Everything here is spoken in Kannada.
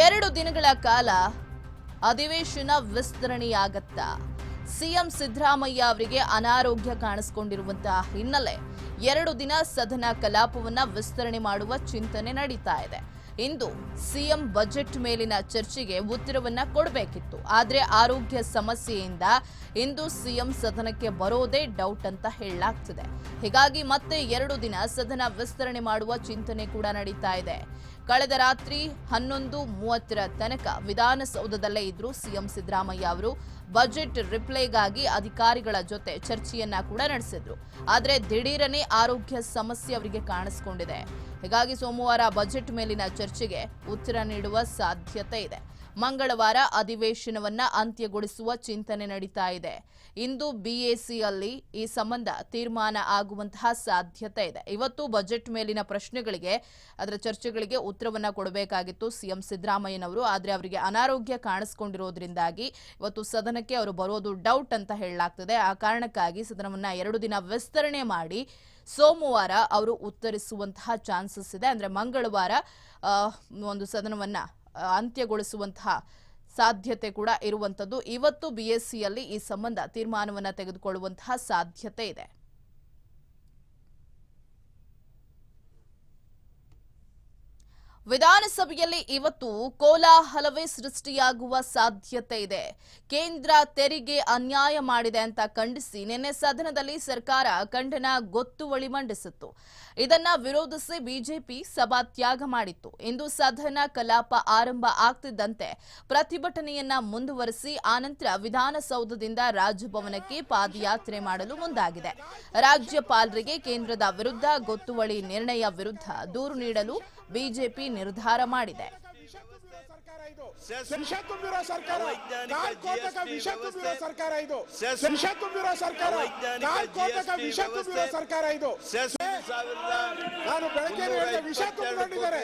ಎರಡು ದಿನಗಳ ಕಾಲ ಅಧಿವೇಶನ ವಿಸ್ತರಣೆಯಾಗತ್ತಾ. ಸಿಎಂ ಸಿದ್ದರಾಮಯ್ಯ ಅವರಿಗೆ ಅನಾರೋಗ್ಯ ಕಾಣಿಸಿಕೊಂಡಿರುವಂತಹ ಹಿನ್ನೆಲೆ ಎರಡು ದಿನ ಸದನ ಕಲಾಪವನ್ನ ವಿಸ್ತರಣೆ ಮಾಡುವ ಚಿಂತನೆ ನಡೀತಾ ಇದೆ. ಇಂದು ಸಿಎಂ ಬಜೆಟ್ ಮೇಲಿನ ಚರ್ಚೆಗೆ ಉತ್ತರವನ್ನ ಕೊಡಬೇಕಿತ್ತು. ಆದ್ರೆ ಆರೋಗ್ಯ ಸಮಸ್ಯೆಯಿಂದ ಇಂದು ಸಿಎಂ ಸದನಕ್ಕೆ ಬರೋದೇ ಡೌಟ್ ಅಂತ ಹೇಳಲಾಗ್ತಿದೆ. ಹೀಗಾಗಿ ಮತ್ತೆ ಎರಡು ದಿನ ಸದನ ವಿಸ್ತರಣೆ ಮಾಡುವ ಚಿಂತನೆ ಕೂಡ ನಡೀತಾ ಇದೆ. ಕಳೆದ ರಾತ್ರಿ ಹನ್ನೊಂದು ಮೂವತ್ತರ ತನಕ ವಿಧಾನಸೌಧದಲ್ಲೇ ಇದ್ರು ಸಿಎಂ ಸಿದ್ದರಾಮಯ್ಯ ಅವರು. ಬಜೆಟ್ ರಿಪ್ಲೈಗಾಗಿ ಅಧಿಕಾರಿಗಳ ಜೊತೆ ಚರ್ಚೆಯನ್ನ ಕೂಡ ನಡೆಸಿದ್ರು. ಆದರೆ ದಿಢೀರನೆ ಆರೋಗ್ಯ ಸಮಸ್ಯೆ ಅವರಿಗೆ ಕಾಣಿಸಿಕೊಂಡಿದೆ. ಹೀಗಾಗಿ ಸೋಮವಾರ ಬಜೆಟ್ ಮೇಲಿನ ಚರ್ಚೆಗೆ ಉತ್ತರ ನೀಡುವ ಸಾಧ್ಯತೆ ಇದೆ. ಮಂಗಳವಾರ ಅಧಿವೇಶನವನ್ನ ಅಂತ್ಯಗೊಳಿಸುವ ಚಿಂತನೆ ನಡೀತಾ ಇದೆ. ಇಂದು ಬಿಎಸಿಯಲ್ಲಿ ಈ ಸಂಬಂಧ ತೀರ್ಮಾನ ಆಗುವಂತಹ ಸಾಧ್ಯತೆ ಇದೆ. ಇವತ್ತು ಬಜೆಟ್ ಮೇಲಿನ ಪ್ರಶ್ನೆಗಳಿಗೆ, ಅದರ ಚರ್ಚೆಗಳಿಗೆ ಉತ್ತರವನ್ನ ಕೊಡಬೇಕಾಗಿತ್ತು ಸಿಎಂ ಸಿದ್ದರಾಮಯ್ಯನವರು. ಆದರೆ ಅವರಿಗೆ ಅನಾರೋಗ್ಯ ಕಾಣಿಸಿಕೊಂಡಿರೋದ್ರಿಂದಾಗಿ ಇವತ್ತು ಸದನಕ್ಕೆ ಅವರು ಬರೋದು ಡೌಟ್ ಅಂತ ಹೇಳಲಾಗ್ತದೆ. ಆ ಕಾರಣಕ್ಕಾಗಿ ಸದನವನ್ನ ಎರಡು ದಿನ ವಿಸ್ತರಣೆ ಮಾಡಿ ಸೋಮವಾರ ಅವರು ಉತ್ತರಿಸುವಂತಹ ಚಾನ್ಸಸ್ ಇದೆ. ಅಂದ್ರೆ ಮಂಗಳವಾರ ಒಂದು ಸದನವನ್ನ ಅಂತ್ಯಗೊಳಿಸುವಂತಹ ಸಾಧ್ಯತೆ ಕೂಡ ಇರುವಂತದ್ದು ಇವತ್ತು ಬಿಎಸ್ಸಿಯಲ್ಲಿ ಈ ಸಂಬಂಧ ತೀರ್ಮಾನವನ್ನು ತೆಗೆದುಕೊಳ್ಳುವಂತಹ ಸಾಧ್ಯತೆ ಇದೆ. ವಿಧಾನಸಭೆಯಲ್ಲಿ ಇವತ್ತು ಕೋಲಾಹಲವೇ ಸೃಷ್ಟಿಯಾಗುವ ಸಾಧ್ಯತೆ ಇದೆ. ಕೇಂದ್ರ ತೆರಿಗೆ ಅನ್ಯಾಯ ಮಾಡಿದೆ ಅಂತ ಖಂಡಿಸಿ ನಿನ್ನೆ ಸದನದಲ್ಲಿ ಸರ್ಕಾರ ಖಂಡನ ಗೊತ್ತುವಳಿ ಮಂಡಿಸಿತ್ತು. ಇದನ್ನ ವಿರೋಧಿಸಿ ಬಿಜೆಪಿ ಸಭಾತ್ಯಾಗ ಮಾಡಿತ್ತು. ಇಂದು ಸದನ ಕಲಾಪ ಆರಂಭ ಆಗ್ತಿದ್ದಂತೆ ಪ್ರತಿಭಟನೆಯನ್ನ ಮುಂದುವರೆಸಿ ಆನಂತರ ವಿಧಾನಸೌಧದಿಂದ ರಾಜಭವನಕ್ಕೆ ಪಾದಯಾತ್ರೆ ಮಾಡಲು ಮುಂದಾಗಿದೆ. ರಾಜ್ಯಪಾಲರಿಗೆ ಕೇಂದ್ರದ ವಿರುದ್ಧ ಗೊತ್ತುವಳಿ ನಿರ್ಣಯ ವಿರುದ್ಧ ದೂರು ನೀಡಲು ಬಿಜೆಪಿ ನಿರ್ಧಾರ ಮಾಡಿದೆ. ವಿಷ ತುಂಬಿರೋ ಸರ್ಕಾರ GST ವಿಷ ತುಂಬಿರೋ. ಸರ್ಕಾರ ಇದು. ವಿಷ ತುಂಬಿರೋ ಸರ್ಕಾರ ಕೋಟಕ ವಿಷ ತುಂಬಿರೋ ಸರ್ಕಾರ ಇದು. ನಾನು ಬೆಳಗ್ಗೆ ವಿಷ ತುಂಬಿಕೊಂಡಿದ್ದಾರೆ